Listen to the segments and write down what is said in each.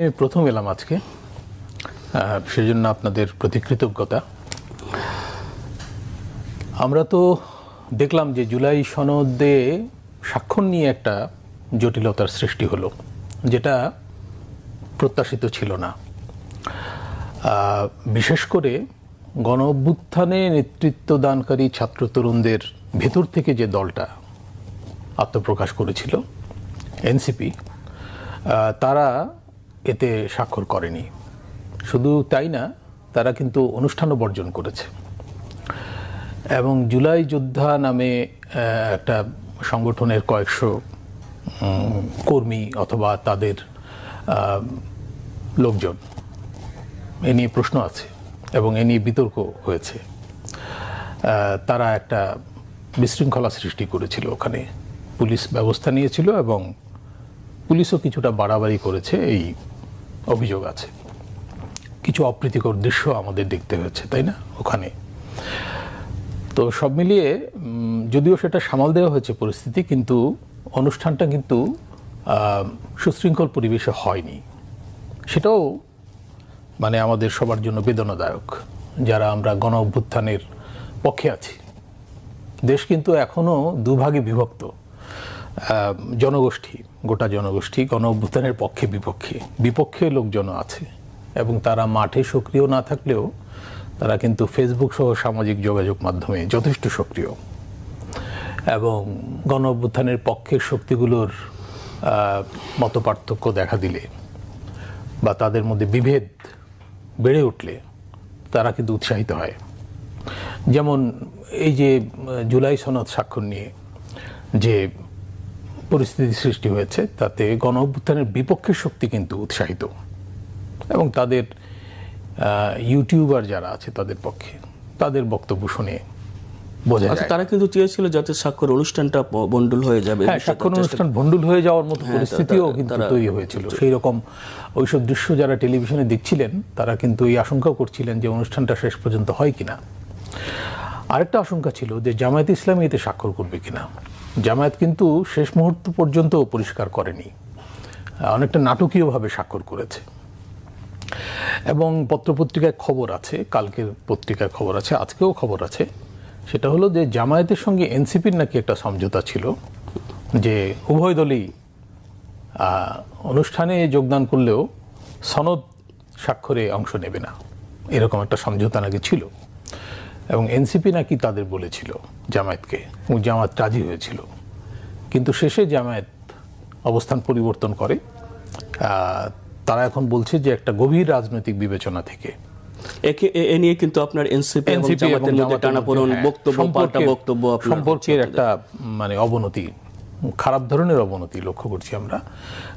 আমি প্রথম এলাম আজকে। সেজন্য আপনাদের প্রতি কৃতজ্ঞতা। আমরা তো দেখলাম যে জুলাই সনদে স্বাক্ষর নিয়ে একটা জটিলতার সৃষ্টি হলো, যেটা প্রত্যাশিত ছিল না। বিশেষ করে গণ অভ্যুত্থানে নেতৃত্ব দানকারী ছাত্র তরুণদের ভেতর থেকে যে দলটা আত্মপ্রকাশ করেছিল, এনসিপি তারা এতে স্বাক্ষর করেনি। শুধু তাই না, তারা কিন্তু অনুষ্ঠানও বর্জন করেছে। এবং জুলাই যোদ্ধা নামে একটা সংগঠনের কয়েকশো কর্মী অথবা তাদের লোকজন। এ নিয়ে প্রশ্ন আছে এবং এ নিয়ে বিতর্ক হয়েছে। তারা একটা বিশৃঙ্খলা সৃষ্টি করেছিল ওখানে। পুলিশ ব্যবস্থা নিয়েছিল এবং পুলিশও কিছুটা বাড়াবাড়ি করেছে, এই অভিযোগ আছে। কিছু অপ্রীতিকর দৃশ্য আমাদের দেখতে হয়েছে, তাই না? ওখানে। তো সব মিলিয়ে যদিও সেটা সামাল দেওয়া হয়েছে পরিস্থিতি, কিন্তু অনুষ্ঠানটা কিন্তু সুশৃঙ্খল পরিবেশে হয়নি। সেটাও মানে আমাদের সবার জন্য বেদনাদায়ক, যারা আমরা গণ অভ্যুত্থানের পক্ষে আছি। দেশ কিন্তু এখনও দুভাগে বিভক্ত। জনগোষ্ঠী, গোটা জনগোষ্ঠী গণ অভ্যুত্থানের পক্ষে বিপক্ষে বিপক্ষে লোকজন আছে এবং তারা মাঠে সক্রিয় না থাকলেও তারা কিন্তু ফেসবুক সহ সামাজিক যোগাযোগ মাধ্যমে যথেষ্ট সক্রিয়। এবং গণ অভ্যুত্থানের পক্ষের শক্তিগুলোর মত পার্থক্য দেখা দিলে বা তাদের মধ্যে বিভেদ বেড়ে উঠলে তারা কিন্তু উৎসাহিত হয়। যেমন এই যে জুলাই সনদ স্বাক্ষর নিয়ে যে পরিস্থিতি সৃষ্টি হয়েছে তাতে গণ অভ্যুত্থানের বিপক্ষের শক্তি কিন্তু উৎসাহিত। এবং তাদের ইউটিউবার যারা আছে তাদের পক্ষে তাদের বক্তব্য শুনে বোঝা আচ্ছা যায়। তারা কিন্তু চেয়েছিল যাতে স্বাক্ষর অনুষ্ঠানটা বন্ডুল হয়ে যাবে। হ্যাঁ স্বাক্ষর অনুষ্ঠান ভণ্ডুল হয়ে যাওয়ার মতো হ্যাঁ, পরিস্থিতিও কিন্তু তারা- হয়েছিল। সেই রকম ওইসব দৃশ্য যারা টেলিভিশনে দেখছিলেন তারা কিন্তু এই আশঙ্কাও করছিলেন যে অনুষ্ঠানটা শেষ পর্যন্ত হয় কিনা। আরেকটা আশঙ্কা ছিল যে জামায়াত ইসলামী এতে স্বাক্ষর করবে কিনা। জামায়াত কিন্তু শেষ মুহূর্ত পর্যন্ত পরিষ্কার করেনি। অনেকটা নাটকীয়ভাবে স্বাক্ষর করেছে। এবং পত্রপত্রিকায় খবর আছে, কালকের পত্রিকায় খবর আছে, আজকেও খবর আছে। সেটা হলো যে জামায়াতের সঙ্গে এনসিপির নাকি একটা সমঝোতা ছিল যে উভয় দলই অনুষ্ঠানে যোগদান করলেও সনদ স্বাক্ষরে অংশ নেবে না। এরকম একটা সমঝোতা নাকি ছিল। এবং এনসিপি নাকি তাদের বলেছিল জামায়াতকে এবং জামায়াত রাজি হয়েছিল। কিন্তু শেষে জামায়াত অবস্থান পরিবর্তন করে। তারা এখন বলছে যে একটা গভীর রাজনৈতিক বিবেচনা থেকে। এ- নিয়ে কিন্তু আপনার এনসিপি এবং জামাতের মধ্যে টানাপোড়েন হ্যাঁ, বক্তব্য পাল্টা বক্তব্য সম্পর্কের একটা মানে অবনতি খারাপ ধরনের অবনতি লক্ষ্য করছি আমরা।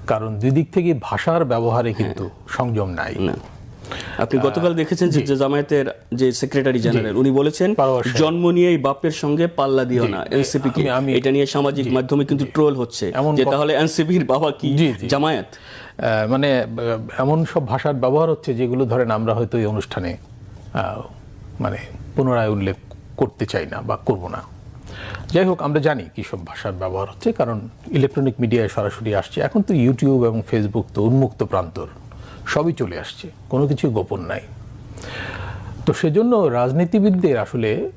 কারণ দুই দিক থেকে ভাষার ব্যবহারে কিন্তু সংযম নাই। আপনি গতকাল দেখেছেন যে জামায়াতের যে সেক্রেটারি জেনারেল উনি বলেছেন জন্ম নিয়ে বাপের সঙ্গে পাল্লা দিও না এনসিপি কে। এটা নিয়ে সামাজিক মাধ্যমে কিন্তু ট্রোল হচ্ছে যে তাহলে এনসিপির বাবা কি। জামায়াত? মানে এমন সব ভাষার ব্যবহার হচ্ছে যেগুলো ধরেন আমরা হয়তো এই অনুষ্ঠানে আহ, মানে পুনরায় উল্লেখ করতে চাই না বা করব না। যাই হোক আমরা জানি কী সব ভাষার ব্যবহার হচ্ছে কারণ ইলেকট্রনিক মিডিয়ায় সরাসরি আসছে। এখন তো ইউটিউব এবং ফেসবুক তো উন্মুক্ত প্রান্তর। সবই চলে আসছে, কোনো কিছু গোপন নাই। তো সেজন্য রাজনীতিবিদদের আসলে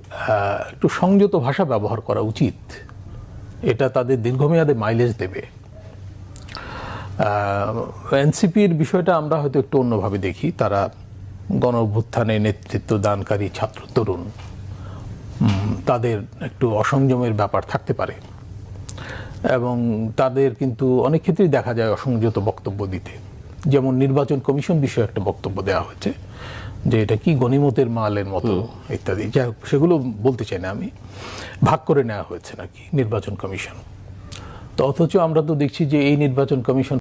একটু সংযত ভাষা ব্যবহার করা উচিত। এটা তাদের দীর্ঘমেয়াদে মাইলেজ দেবে। এনসিপির বিষয়টা আমরা হয়তো একটু অন্যভাবে দেখি। তারা গণ অভ্যুত্থানে নেতৃত্ব দানকারী ছাত্র, তরুণ। তাদের একটু অসংযমের ব্যাপার থাকতে পারে। এবং তাদের কিন্তু অনেক ক্ষেত্রেই দেখা যায় অসংযত বক্তব্য দিতে। যেমন নির্বাচন কমিশন বিষয়ে একটা বক্তব্য দেওয়া হয়েছে যে এটা কি গণিমতের মালের মতো ইত্যাদি। যাই হোক সেগুলো বলতে চাই না আমি। ভাগ করে নেওয়া হয়েছে নাকি নির্বাচন কমিশন? তো অথচ আমরা তো দেখছি যে এই নির্বাচন কমিশন